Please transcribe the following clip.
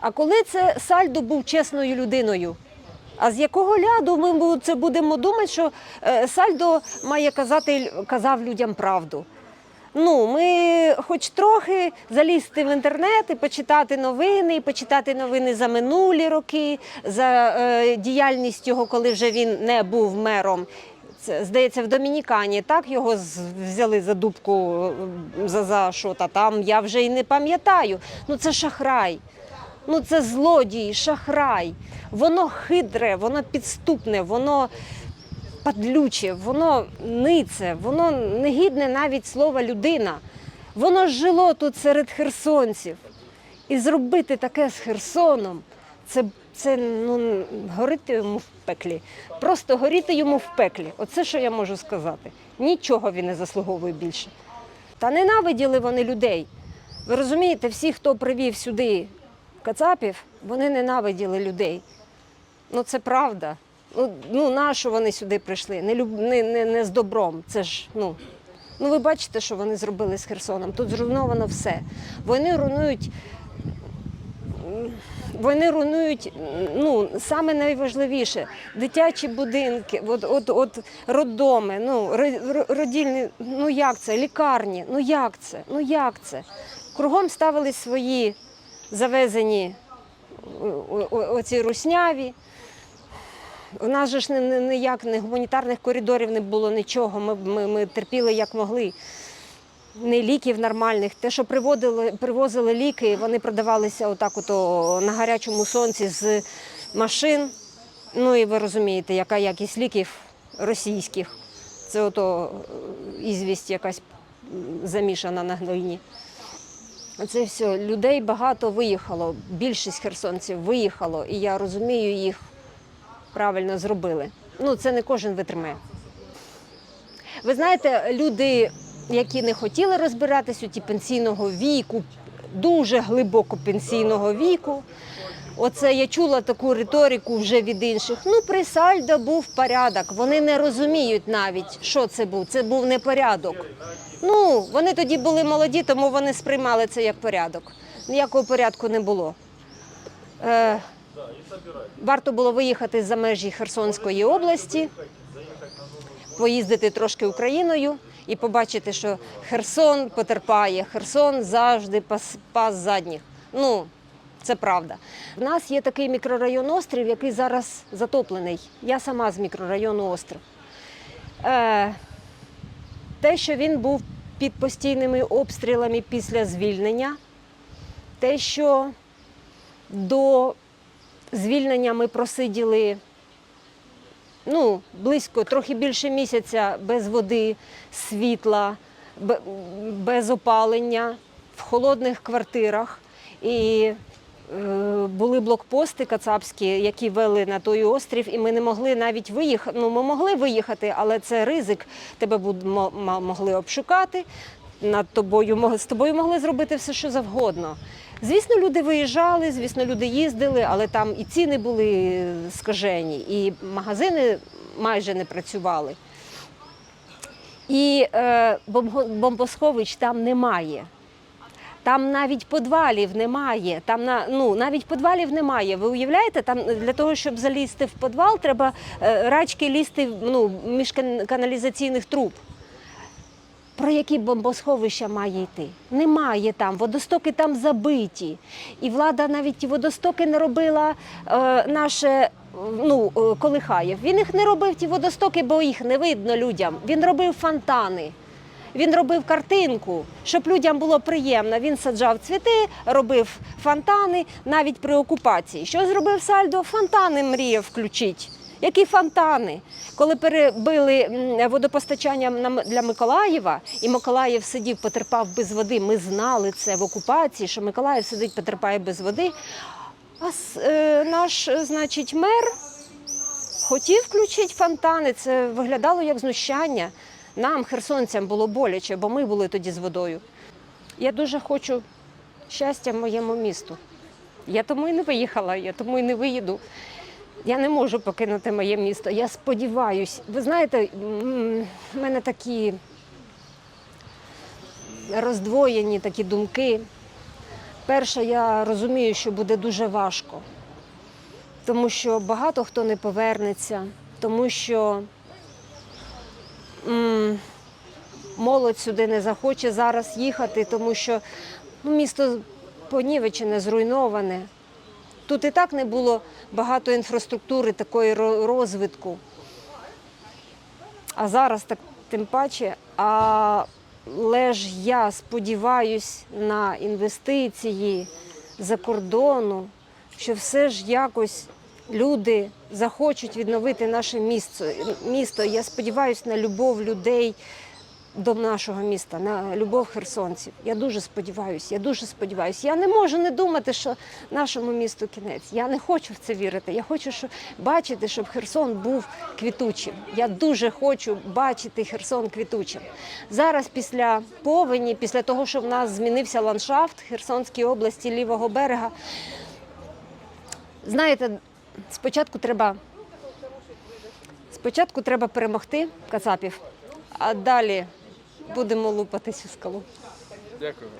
А коли це Сальдо був чесною людиною? А з якого ляду ми це будемо думати, що е, Сальдо має казати, казав людям правду? Ну, ми хоч трохи залізти в інтернет і почитати новини, і почитати новини за минулі роки, за е, діяльність його, коли вже він не був мером. Це, здається, в Домінікані так його взяли за дубку е, за, за що та там. Я вже й не пам'ятаю. Ну це шахрай. Ну це злодій, шахрай. Воно хитре, воно підступне, воно падлюче, воно нице, воно не гідне навіть слова людина. Воно жило тут серед херсонців. І зробити таке з Херсоном, це, це ну, горити йому в пеклі. Просто горіти йому в пеклі. Оце що я можу сказати. Нічого він не заслуговує більше. Та ненавиділи вони людей. Ви розумієте, всі, хто привів сюди кацапів, вони ненавиділи людей. Ну це правда. Ну, ну нащо вони сюди прийшли? Не, люб... не, не, не з добром. Це ж, ну. ну ви бачите, що вони зробили з Херсоном. Тут зруйновано все. Вони руйнують. Вони руйнують ну, саме найважливіше дитячі будинки, от, от, от роддоми, ну, ро- ро- родільні, ну як це, лікарні, ну як це, ну як це. Кругом ставили свої завезені оці русняві. У нас же ж ніяк не гуманітарних коридорів не було нічого. Ми, ми, ми терпіли як могли. Не ліків нормальних. Те, що приводили, привозили ліки, вони продавалися отак ото на гарячому сонці з машин. Ну і ви розумієте, яка якість ліків російських. Це ото е, ізвість якась замішана на глині. Це все. Людей багато виїхало. Більшість херсонців виїхало, і я розумію їх правильно зробили. Ну, це не кожен витримає. Ви знаєте, люди, які не хотіли розбиратись у ті пенсійного віку, дуже глибоко пенсійного віку. Оце я чула таку риторику вже від інших. Ну, при Сальдо був порядок. Вони не розуміють навіть, що це був. Це був не порядок. Ну, вони тоді були молоді, тому вони сприймали це як порядок. Ніякого порядку не було. Е, варто було виїхати за межі Херсонської області, поїздити трошки Україною і побачити, що Херсон потерпає, Херсон завжди пас, пас задніх. Ну, це правда. У нас є такий мікрорайон Острів, який зараз затоплений. Я сама з мікрорайону Острів. Е, те, що він був під постійними обстрілами після звільнення, те, що до звільнення ми просиділи ну, близько, трохи більше місяця без води, світла, без опалення, в холодних квартирах. І були блокпости кацапські, які вели на той острів, і ми не могли навіть виїхати. Ну, ми могли виїхати, але це ризик. Тебе могли обшукати. Над тобою з тобою могли зробити все, що завгодно. Звісно, люди виїжджали, звісно, люди їздили, але там і ціни були скажені, і магазини майже не працювали. І е, бомбосховищ там немає. Там навіть підвалів немає. Там на ну навіть підвалів немає. Ви уявляєте, там для того, щоб залізти в підвал, треба е, рачки лізти ну, між каналізаційних труб. Про які бомбосховища має йти? Немає там, водостоки там забиті. І влада навіть водостоки не робила е, наше ну, е, Колихаєв. Він їх не робив, ті водостоки, бо їх не видно людям. Він робив фонтани. Він робив картинку, щоб людям було приємно. Він саджав цвіти, робив фонтани навіть при окупації. Що зробив Сальдо? Фонтани мріяв включити. Які фонтани? Коли перебили водопостачання для Миколаєва, і Миколаїв сидів, потерпав без води. Ми знали це в окупації, що Миколаїв сидить, потерпає без води. А е, наш, значить, мер хотів включити фонтани. Це виглядало як знущання. Нам, херсонцям, було боляче, бо ми були тоді з водою. Я дуже хочу щастя моєму місту. Я тому і не виїхала, я тому і не виїду. Я не можу покинути моє місто. Я сподіваюсь. Ви знаєте, в мене такі роздвоєні такі думки. Перше, я розумію, що буде дуже важко, тому що багато хто не повернеться, тому що молодь сюди не захоче зараз їхати, тому що ну, місто понівечене, зруйноване. Тут і так не було багато інфраструктури, такої розвитку. А зараз так тим паче. Але ж я сподіваюся на інвестиції за кордону, що все ж якось люди захочуть відновити наше місто. місто. Я сподіваюся на любов людей до нашого міста, на любов херсонців. Я дуже сподіваюся, я дуже сподіваюся. Я не можу не думати, що нашому місту кінець. Я не хочу в це вірити. Я хочу щоб бачити, щоб Херсон був квітучим. Я дуже хочу бачити Херсон квітучим. Зараз після повені, після того, що в нас змінився ландшафт Херсонській області лівого берега. Знаєте, спочатку треба Спочатку треба перемогти Кацапів, а далі будемо лупатись у скалу. Дякую.